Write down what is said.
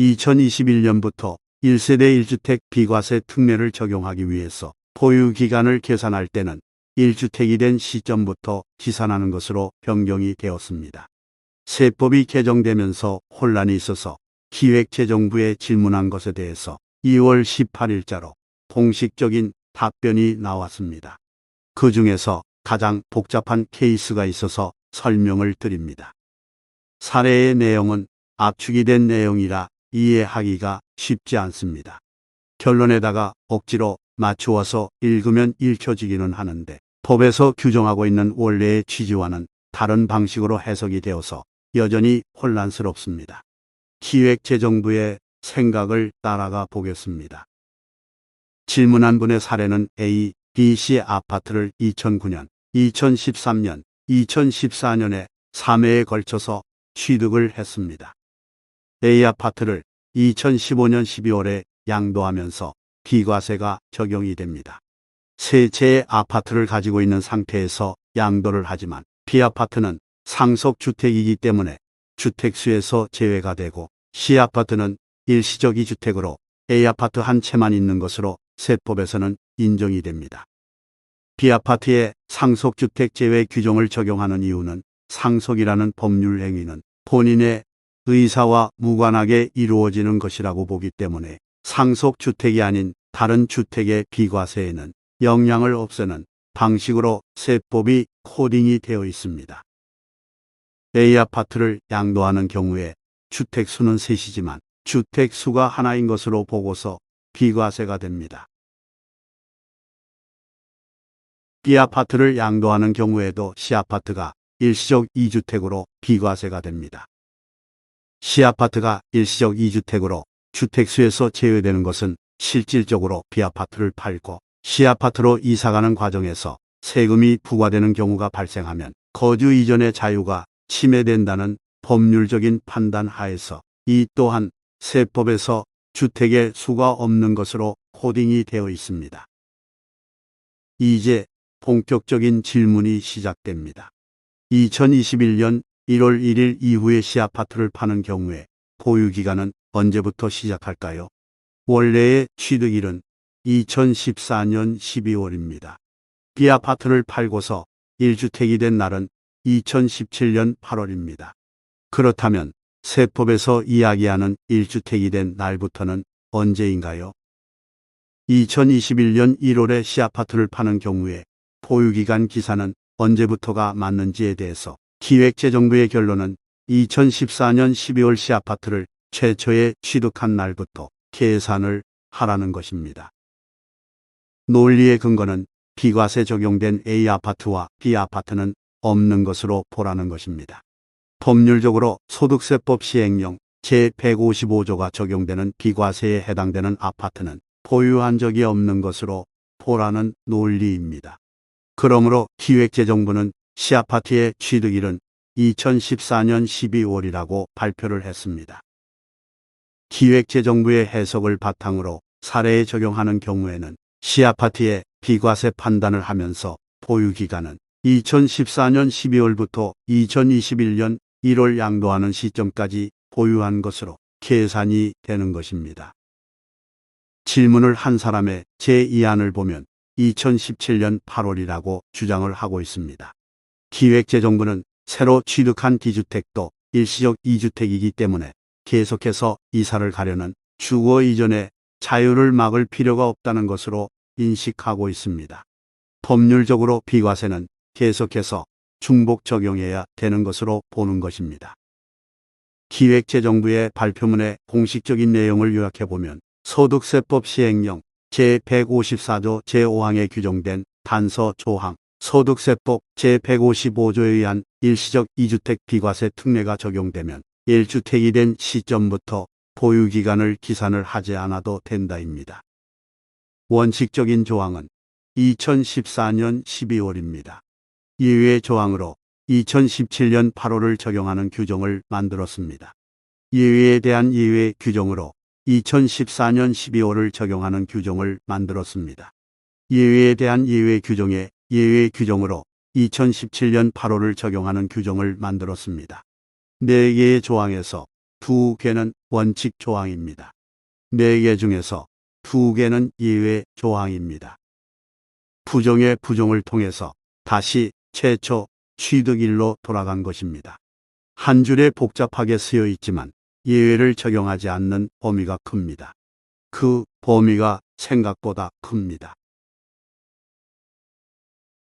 2021년부터 1세대 1주택 비과세 특례를 적용하기 위해서 보유 기간을 계산할 때는 1주택이 된 시점부터 기산하는 것으로 변경이 되었습니다. 세법이 개정되면서 혼란이 있어서 기획재정부에 질문한 것에 대해서 2월 18일자로 공식적인 답변이 나왔습니다. 그 중에서 가장 복잡한 케이스가 있어서 설명을 드립니다. 사례의 내용은 압축이 된 내용이라 이해하기가 쉽지 않습니다. 결론에다가 억지로 맞추어서 읽으면 읽혀지기는 하는데 법에서 규정하고 있는 원래의 취지와는 다른 방식으로 해석이 되어서 여전히 혼란스럽습니다. 기획재정부의 생각을 따라가 보겠습니다. 질문한 분의 사례는 A, B, C 아파트를 2009년, 2013년, 2014년에 3회에 걸쳐서 취득을 했습니다. A 아파트를 2015년 12월에 양도하면서 비과세가 적용이 됩니다. 세 채의 아파트를 가지고 있는 상태에서 양도를 하지만 B 아파트는 상속주택이기 때문에 주택수에서 제외가 되고 C 아파트는 일시적 이주택으로 A 아파트 한 채만 있는 것으로 세법에서는 인정이 됩니다. B 아파트에 상속주택 제외 규정을 적용하는 이유는 상속이라는 법률 행위는 본인의 의사와 무관하게 이루어지는 것이라고 보기 때문에 상속주택이 아닌 다른 주택의 비과세에는 영향을 없애는 방식으로 세법이 코딩이 되어 있습니다. A 아파트를 양도하는 경우에 주택 수는 셋이지만 주택 수가 하나인 것으로 보고서 비과세가 됩니다. B 아파트를 양도하는 경우에도 C 아파트가 일시적 2주택으로 비과세가 됩니다. C 아파트가 일시적 2주택으로 주택수에서 제외되는 것은 실질적으로 B 아파트를 팔고 C 아파트로 이사가는 과정에서 세금이 부과되는 경우가 발생하면 거주 이전의 자유가 침해된다는 법률적인 판단 하에서 이 또한 세법에서 주택의 수가 없는 것으로 코딩이 되어 있습니다. 이제 본격적인 질문이 시작됩니다. 2021년 1월 1일 이후에 시아파트를 파는 경우에 보유기간은 언제부터 시작할까요? 원래의 취득일은 2014년 12월입니다. B아파트를 팔고서 1주택이 된 날은 2017년 8월입니다. 그렇다면 세법에서 이야기하는 1주택이 된 날부터는 언제인가요? 2021년 1월에 시아파트를 파는 경우에 보유기간 기사는 언제부터가 맞는지에 대해서 기획재정부의 결론은 2014년 12월 시 아파트를 최초에 취득한 날부터 계산을 하라는 것입니다. 논리의 근거는 비과세 적용된 A 아파트와 B 아파트는 없는 것으로 보라는 것입니다. 법률적으로 소득세법 시행령 제155조가 적용되는 비과세에 해당되는 아파트는 보유한 적이 없는 것으로 보라는 논리입니다. 그러므로 기획재정부는 시아파트의 취득일은 2014년 12월이라고 발표를 했습니다. 기획재정부의 해석을 바탕으로 사례에 적용하는 경우에는 시아파트의 비과세 판단을 하면서 보유기간은 2014년 12월부터 2021년 1월 양도하는 시점까지 보유한 것으로 계산이 되는 것입니다. 질문을 한 사람의 제2안을 보면 2017년 8월이라고 주장을 하고 있습니다. 기획재정부는 새로 취득한 기주택도 일시적 2주택이기 때문에 계속해서 이사를 가려는 주거 이전에 자유를 막을 필요가 없다는 것으로 인식하고 있습니다. 법률적으로 비과세는 계속해서 중복 적용해야 되는 것으로 보는 것입니다. 기획재정부의 발표문의 공식적인 내용을 요약해보면 소득세법 시행령 제154조 제5항에 규정된 단서 조항 소득세법 제155조에 의한 일시적 2주택 비과세 특례가 적용되면 1주택이 된 시점부터 보유기간을 기산을 하지 않아도 된다입니다. 원칙적인 조항은 2014년 12월입니다. 예외 조항으로 2017년 8월을 적용하는 규정을 만들었습니다. 예외에 대한 예외 규정으로 2014년 12월을 적용하는 규정을 만들었습니다. 예외에 대한 예외 규정에 예외 규정으로 2017년 8월을 적용하는 규정을 만들었습니다. 4개의 조항에서 두 개는 원칙 조항입니다. 네개 중에서 두 개는 예외 조항입니다. 부정의 부정을 통해서 다시 최초 취득일로 돌아간 것입니다. 한 줄에 복잡하게 쓰여 있지만 예외를 적용하지 않는 범위가 큽니다. 그 범위가 생각보다 큽니다.